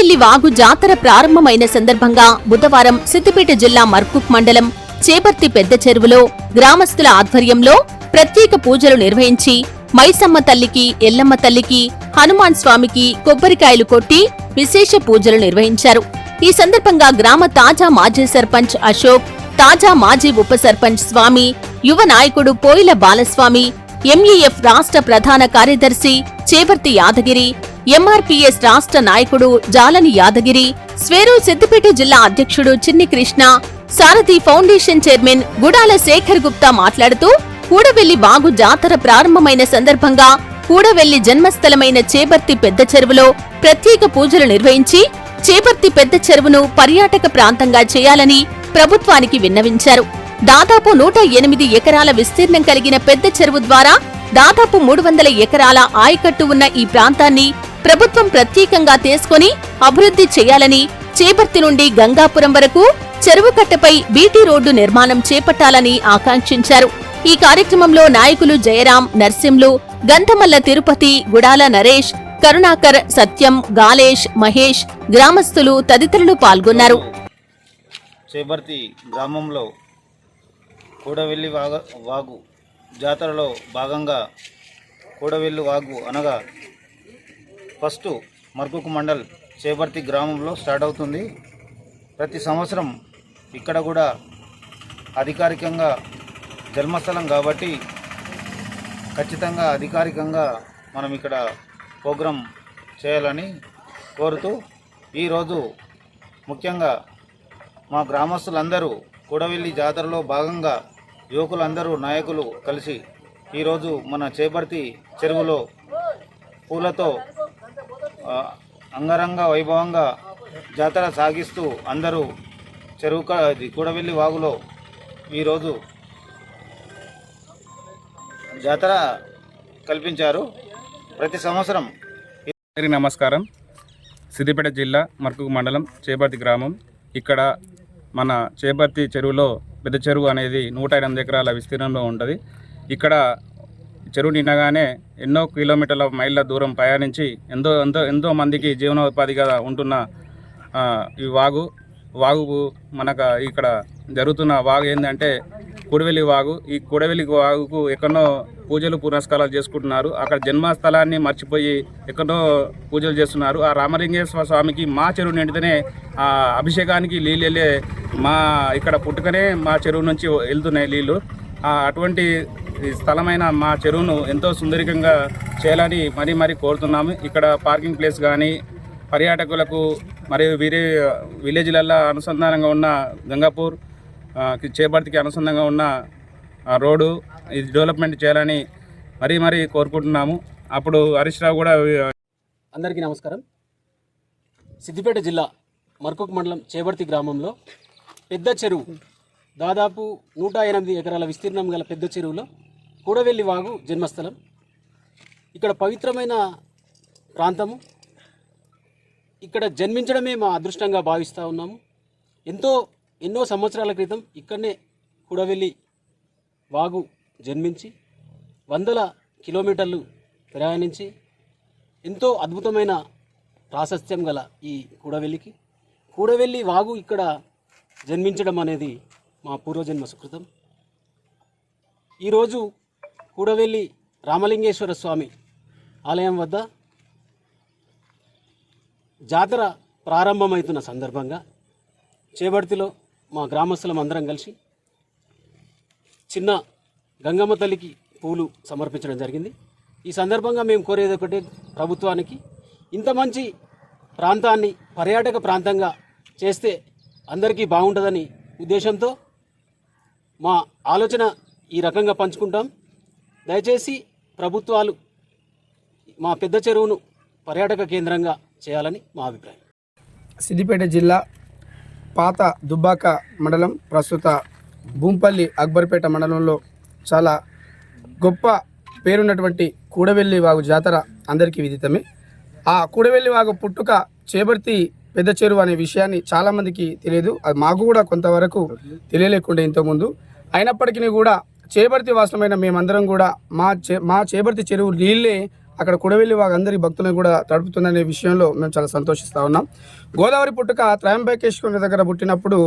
కూడవెల్లి వాగు జాతర ప్రారంభమైన సందర్భంగా బుధవారం సిద్దిపేట జిల్లా మర్కుక్ మండలం చేపర్తి పెద్ద చెరువులో గ్రామస్తుల ఆధ్వర్యంలో ప్రత్యేక పూజలు నిర్వహించి మైసమ్మ తల్లికి ఎల్లమ్మ తల్లికి హనుమాన్ స్వామికి కొబ్బరికాయలు కొట్టి విశేష పూజలు నిర్వహించారు. ఈ సందర్భంగా గ్రామ తాజా మాజీ సర్పంచ్ అశోక్ తాజా మాజీ ఉప సర్పంచ్ స్వామి యువ నాయకుడు పోయిల బాలస్వామి ఎంఈఎఫ్ రాష్ట్ర ప్రధాన కార్యదర్శి చేపర్తి యాదగిరి ఎంఆర్పీఎస్ రాష్ట్ర నాయకుడు జాలని యాదగిరి స్వేరు సిద్దిపేట జిల్లా అధ్యక్షుడు చిన్ని కృష్ణ సారథి ఫౌండేషన్ చైర్మన్ గుడాల శేఖర్ గుప్తా మాట్లాడుతూ కూడవెల్లి వాగు జాతర ప్రారంభమైన సందర్భంగా కూడవెల్లి జన్మస్థలమైన చేపర్తి పెద్ద చెరువులో ప్రత్యేక పూజలు నిర్వహించి చేపర్తి పెద్ద చెరువును పర్యాటక ప్రాంతంగా చేయాలని ప్రభుత్వానికి విన్నవించారు. దాదాపు నూట ఎనిమిది ఎకరాల విస్తీర్ణం కలిగిన పెద్ద చెరువు ద్వారా దాదాపు మూడు వందల ఎకరాల ఆయకట్టు ఉన్న ఈ ప్రాంతాన్ని ప్రభుత్వం ప్రత్యేకంగా తీసుకొని అభివృద్ధి చేయాలని చేపర్తి నుండి గంగాపురం వరకు చెరువు కట్టపై బీటీ రోడ్డు నిర్మాణం చేపట్టాలని ఆకాంక్షించారు. ఈ కార్యక్రమంలో నాయకులు జయరాం నర్సింలు గంధమల్ల తిరుపతి గుడాల నరేష్ కరుణాకర్ సత్యం గాలేష్ మహేష్ గ్రామస్తులు తదితరులు పాల్గొన్నారు. చేబర్తి గ్రామంలో కూడవెల్లి వాగు జాతరలో భాగంగా కూడవెల్లి వాగు అనగా ఫస్ట్ మర్కుకు మండల్ చేపర్తి గ్రామంలో స్టార్ట్ అవుతుంది. ప్రతి సంవత్సరం ఇక్కడ కూడా అధికారికంగా జన్మస్థలం కాబట్టి ఖచ్చితంగా అధికారికంగా మనం ఇక్కడ ప్రోగ్రాం చేయాలని కోరుతూ ఈరోజు ముఖ్యంగా మా గ్రామస్తులందరూ కూడవెల్లి జాతరలో భాగంగా యువకులందరూ నాయకులు కలిసి ఈరోజు మన చేపర్తి చెరువులో పూలతో అంగరంగ వైభవంగా జాతర సాగిస్తూ అందరూ చెరువు కూడవెల్లి వాగులో ఈరోజు జాతర కల్పించారు. ప్రతి సంవత్సరం నమస్కారం. సిద్దిపేట జిల్లా మర్కుగు మండలం చేపర్తి గ్రామం. ఇక్కడ మన చేపర్తి చెరువులో పెద్ద చెరువు అనేది నూట ఎనిమిది ఎకరాల విస్తీర్ణంలో ఉంటుంది. ఇక్కడ చెరువు నిండగానే ఎన్నో కిలోమీటర్ల మైళ్ళ దూరం ప్రయాణించి ఎంతో ఎంతో ఎంతో మందికి జీవనోపాధిగా ఉంటున్న ఈ వాగు వాగు మనకు ఇక్కడ జరుగుతున్న వాగు ఏంటంటే కుడివెలి వాగు. ఈ కుడవెల్లి వాగుకు ఎక్కడో పూజలు పునస్కారాలు చేసుకుంటున్నారు. అక్కడ జన్మస్థలాన్ని మర్చిపోయి ఎక్కడో పూజలు చేస్తున్నారు. ఆ రామలింగేశ్వర స్వామికి మా చెరువు నిండితేనే ఆ అభిషేకానికి నీళ్ళు వెళ్ళే మా ఇక్కడ పుట్టుకనే మా చెరువు నుంచి వెళ్తున్నాయి నీళ్ళు. అటువంటి స్థలమైన మా చెరువును ఎంతో సుందరికంగా చేయాలని మరీ మరీ కోరుతున్నాము. ఇక్కడ పార్కింగ్ ప్లేస్ కానీ పర్యాటకులకు మరియు వేరే విలేజ్లల్లో అనుసంధానంగా ఉన్న గంగాపూర్ చేపర్తికి అనుసంధానంగా ఉన్న రోడ్డు ఇది డెవలప్మెంట్ చేయాలని మరీ మరీ కోరుకుంటున్నాము. అప్పుడు హరీష్ రావు కూడా అందరికీ నమస్కారం. సిద్దిపేట జిల్లా మర్కుక్ మండలం చేబర్తి గ్రామంలో పెద్ద చెరువు దాదాపు నూట ఎనిమిది ఎకరాల విస్తీర్ణం గల పెద్ద చెరువులో కూడవెల్లి వాగు జన్మస్థలం. ఇక్కడ పవిత్రమైన ప్రాంతము. ఇక్కడ జన్మించడమే మా అదృష్టంగా భావిస్తూ ఉన్నాము. ఎంతో ఎన్నో సంవత్సరాల క్రితం ఇక్కడనే కూడవెల్లి వాగు జన్మించి వందల కిలోమీటర్లు ప్రయాణించి ఎంతో అద్భుతమైన ప్రాశస్త్యం గల ఈ కూడవెల్లికి. కూడవెల్లి వాగు ఇక్కడ జన్మించడం అనేది మా పూర్వజన్మ సుకృతం. ఈరోజు కూడవెల్లి రామలింగేశ్వర స్వామి ఆలయం వద్ద జాతర ప్రారంభమవుతున్న సందర్భంగా చేబర్తిలో మా గ్రామస్తులం అందరం కలిసి చిన్న గంగమ్మ తల్లికి పూలు సమర్పించడం జరిగింది. ఈ సందర్భంగా మేము కోరేది ఒకటే ప్రభుత్వానికి ఇంత మంచి ప్రాంతాన్ని పర్యాటక ప్రాంతంగా చేస్తే అందరికీ బాగుంటుందని ఉద్దేశంతో మా ఆలోచన ఈ రకంగా పంచుకుంటాం. దయచేసి ప్రభుత్వాలు మా పెద్ద చెరువును పర్యాటక కేంద్రంగా చేయాలని మా అభిప్రాయం. సిద్దిపేట జిల్లా పాత దుబ్బాక మండలం ప్రస్తుత భూంపల్లి అక్బర్పేట మండలంలో చాలా గొప్ప పేరున్నటువంటి కూడవెల్లి వాగు జాతర అందరికీ విదితమే. ఆ కూడవెల్లి వాగు పుట్టుక చేపర్తి పెద్ద చెరువు అనే విషయాన్ని చాలామందికి తెలియదు. అది మాకు కూడా కొంతవరకు తెలియలేకుండా ఇంతకుముందు. అయినప్పటికీ కూడా చేపర్తి వాసనమైన మేమందరం కూడా మా చే మా చేపర్తి చెరువు నీళ్ళే అక్కడ కుడవెల్లి వాగు అందరి భక్తులను కూడా తడుపుతుందనే విషయంలో మేము చాలా సంతోషిస్తూ ఉన్నాం. గోదావరి పుట్టుక త్రయంబకేశ్వరుని దగ్గర పుట్టినప్పుడు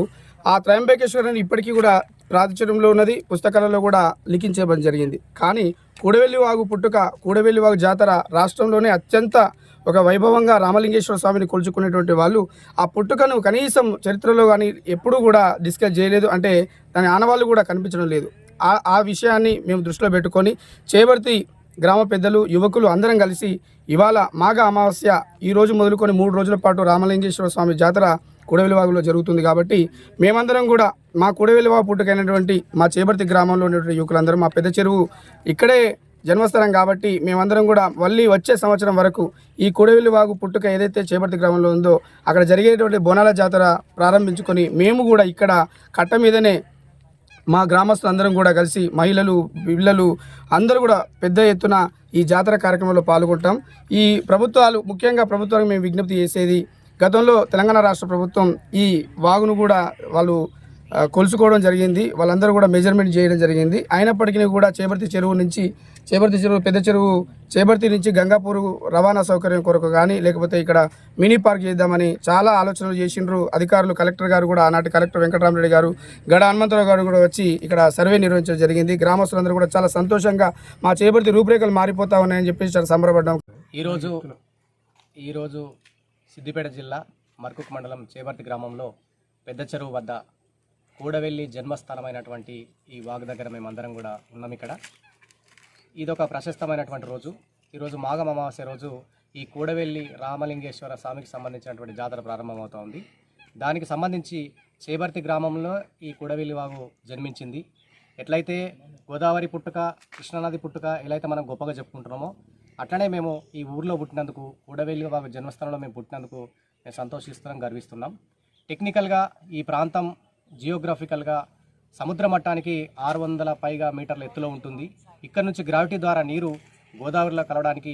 ఆ త్రయంబకేశ్వరుని ఇప్పటికీ కూడా ప్రాచుర్యంలో ఉన్నది పుస్తకాలలో కూడా లిఖించడం జరిగింది. కానీ కూడవెల్లి వాగు పుట్టుక కూడవెల్లి వాగు జాతర రాష్ట్రంలోనే అత్యంత ఒక వైభవంగా రామలింగేశ్వర స్వామిని కొలుచుకునేటువంటి వాళ్ళు ఆ పుట్టుకను కనీసం చరిత్రలో కానీ ఎప్పుడూ కూడా డిస్కస్ చేయలేదు. అంటే దాని ఆనవాళ్ళు కూడా కనిపించడం లేదు. ఆ ఆ విషయాన్ని మేము దృష్టిలో పెట్టుకొని చేవర్తి గ్రామ పెద్దలు యువకులు అందరం కలిసి ఇవాళ మాఘ అమావాస్య ఈరోజు మొదలుకొని మూడు రోజుల పాటు రామలింగేశ్వర స్వామి జాతర కూడవెలివాగులో జరుగుతుంది కాబట్టి మేమందరం కూడా మా కుడవెలివాగు పుట్టుకైనటువంటి మా చేపర్తి గ్రామంలో ఉన్నటువంటి యువకులందరూ మా పెద్ద చెరువు ఇక్కడే జన్మస్థలం కాబట్టి మేమందరం కూడా మళ్ళీ వచ్చే సంవత్సరం వరకు ఈ కుడవెల్లి వాగు పుట్టుక ఏదైతే చేపర్తి గ్రామంలో ఉందో అక్కడ జరిగేటువంటి బోనాల జాతర ప్రారంభించుకొని మేము కూడా ఇక్కడ కట్ట మీదనే మా గ్రామస్తులందరం కూడా కలిసి మహిళలు పిల్లలు అందరూ కూడా పెద్ద ఎత్తున ఈ జాతర కార్యక్రమంలో పాల్గొంటాం. ఈ ప్రభుత్వాలు ముఖ్యంగా ప్రభుత్వానికి మేము విజ్ఞప్తి చేసేది గతంలో తెలంగాణ రాష్ట్ర ప్రభుత్వం ఈ వాగును కూడా వాళ్ళు కొలుసుకోవడం జరిగింది. వాళ్ళందరూ కూడా మెజర్మెంట్ చేయడం జరిగింది. అయినప్పటికీ కూడా చేపర్తి చెరువు నుంచి చేపర్తి చెరువు పెద్ద చెరువు చేపర్తి నుంచి గంగాపూర్ రవాణా సౌకర్యం కొరకు కానీ లేకపోతే ఇక్కడ మినీ పార్క్ చేద్దామని చాలా ఆలోచనలు చేసిండ్రు అధికారులు. కలెక్టర్ గారు కూడా ఆనాటి కలెక్టర్ వెంకటరామరెడ్డి గారు గడ హనుమంతరావు గారు కూడా వచ్చి ఇక్కడ సర్వే నిర్వహించడం జరిగింది. గ్రామస్తులందరూ కూడా చాలా సంతోషంగా మా చేపర్తి రూపురేఖలు మారిపోతా ఉన్నాయని చెప్పేసి చాలా సంబరపడ్డాం. ఈరోజు ఈరోజు సిద్దిపేట జిల్లా మర్కుక్ మండలం చేపర్తి గ్రామంలో పెద్ద చెరువు వద్ద కూడవెల్లి జన్మస్థలమైనటువంటి ఈ వాగు దగ్గర మేమందరం కూడా ఉన్నాం ఇక్కడ. ఇదొక ప్రశస్తమైనటువంటి రోజు. ఈరోజు మాఘ అమావాస్య రోజు ఈ కూడవెల్లి రామలింగేశ్వర స్వామికి సంబంధించినటువంటి జాతర ప్రారంభమవుతోంది. దానికి సంబంధించి చేబర్తి గ్రామంలో ఈ కూడవెల్లి వాగు జన్మించింది. ఎట్లయితే గోదావరి పుట్టుక కృష్ణానది పుట్టుక ఎలా అయితే మనం గొప్పగా చెప్పుకుంటున్నామో అట్లనే మేము ఈ ఊర్లో పుట్టినందుకు కూడవెల్లి వాగు జన్మస్థానంలో మేము పుట్టినందుకు మేము సంతోషిస్తున్నాం గర్విస్తున్నాం. టెక్నికల్గా ఈ ప్రాంతం జియోగ్రఫికల్గా సముద్ర మట్టానికి ఆరు వందల పైగా మీటర్ల ఎత్తులో ఉంటుంది. ఇక్కడ నుంచి గ్రావిటీ ద్వారా నీరు గోదావరిలో కలవడానికి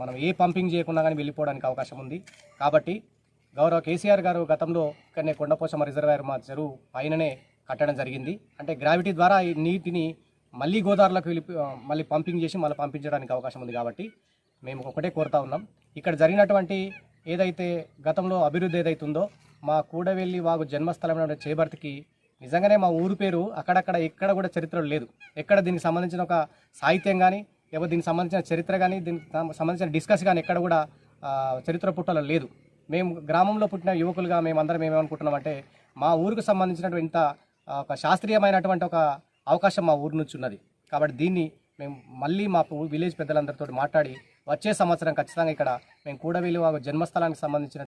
మనం ఏ పంపింగ్ చేయకుండా కానీ వెళ్ళిపోవడానికి అవకాశం ఉంది. కాబట్టి గౌరవ కేసీఆర్ గారు గతంలో ఇక్కడనే కొండపోచమ్మ రిజర్వాయర్ మా చెరువు పైననే కట్టడం జరిగింది. అంటే గ్రావిటీ ద్వారా ఈ నీటిని మళ్ళీ గోదావరిలోకి వెళ్ళి మళ్ళీ పంపింగ్ చేసి మళ్ళీ పంపించడానికి అవకాశం ఉంది కాబట్టి మేము ఒకటే కోరుతా ఉన్నాం. ఇక్కడ జరిగినటువంటి ఏదైతే గతంలో అభివృద్ధి ఏదైతుందో మా కూడవెల్లి వాగు జన్మస్థలమైన చేబర్తికి నిజంగానే మా ఊరు పేరు అక్కడక్కడ ఎక్కడ కూడా చరిత్రలో లేదు. ఎక్కడ దీనికి సంబంధించిన ఒక సాహిత్యం కానీ లేకపోతే దీనికి సంబంధించిన చరిత్ర కానీ దీనికి సంబంధించిన డిస్కస్ కానీ ఎక్కడ కూడా చరిత్ర పుట్టలో లేదు. మేము గ్రామంలో పుట్టిన యువకులుగా మేమందరం ఏమేమనుకుంటున్నామంటే మా ఊరికి సంబంధించినటువంటి ఇంత ఒక శాస్త్రీయమైనటువంటి ఒక అవకాశం మా ఊరు నుంచి ఉన్నది. కాబట్టి దీన్ని మేము మళ్ళీ మా విలేజ్ పెద్దలందరితో మాట్లాడి వచ్చే సంవత్సరం ఖచ్చితంగా ఇక్కడ మేము కూడవెల్లి జన్మస్థలానికి సంబంధించిన